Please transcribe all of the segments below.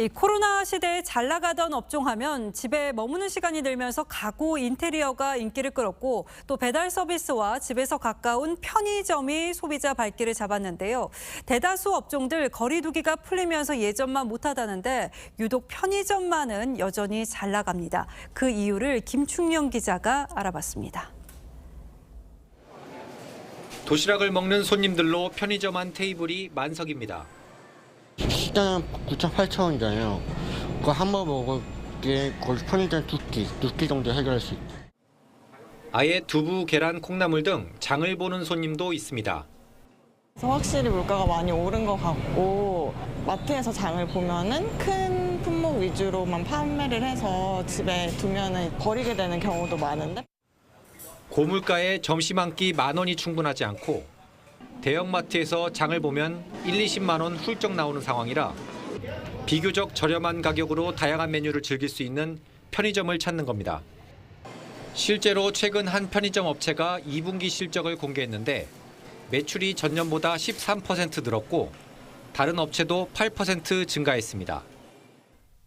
이 코로나 시대에 잘 나가던 업종 하면 집에 머무는 시간이 늘면서 가구 인테리어가 인기를 끌었고 또 배달 서비스와 집에서 가까운 편의점이 소비자 발길을 잡았는데요. 대다수 업종들 거리두기가 풀리면서 예전만 못하다는데 유독 편의점만은 여전히 잘 나갑니다. 그 이유를 김충영 기자가 알아봤습니다. 도시락을 먹는 손님들로 편의점 안 테이블이 만석입니다. 시장 9천 8천 원이잖아요. 그거 한 번 먹을 게 거의 편의점 두 끼, 두 끼 정도 해결할 수 있다. 아예 두부, 계란, 콩나물 등 장을 보는 손님도 있습니다. 그래서 확실히 물가가 많이 오른 것 같고 마트에서 장을 보면은 큰 품목 위주로만 판매를 해서 집에 두면은 버리게 되는 경우도 많은데 고물가에 점심 한 끼 만 원이 충분하지 않고 대형마트에서 장을 보면 1, 20만 원 훌쩍 나오는 상황이라 비교적 저렴한 가격으로 다양한 메뉴를 즐길 수 있는 편의점을 찾는 겁니다. 실제로 최근 한 편의점 업체가 2분기 실적을 공개했는데 매출이 전년보다 13% 늘었고 다른 업체도 8% 증가했습니다.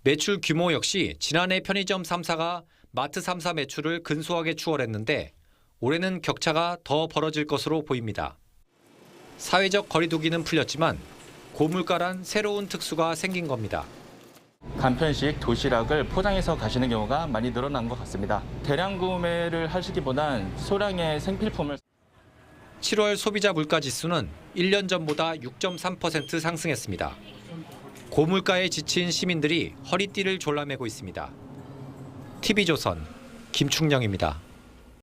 매출 규모 역시 지난해 편의점 3사가 마트 3사 매출을 근소하게 추월했는데 올해는 격차가 더 벌어질 것으로 보입니다. 사회적 거리두기는 풀렸지만 고물가란 새로운 특수가 생긴 겁니다. 간편식 도시락을 포장해서 가시는 경우가 많이 늘어난 것 같습니다. 대량 구매를 하시기보단 소량의 생필품을 7월 소비자 물가 지수는 1년 전보다 6.3% 상승했습니다. 고물가에 지친 시민들이 허리띠를 졸라매고 있습니다. TV조선 김충영입니다.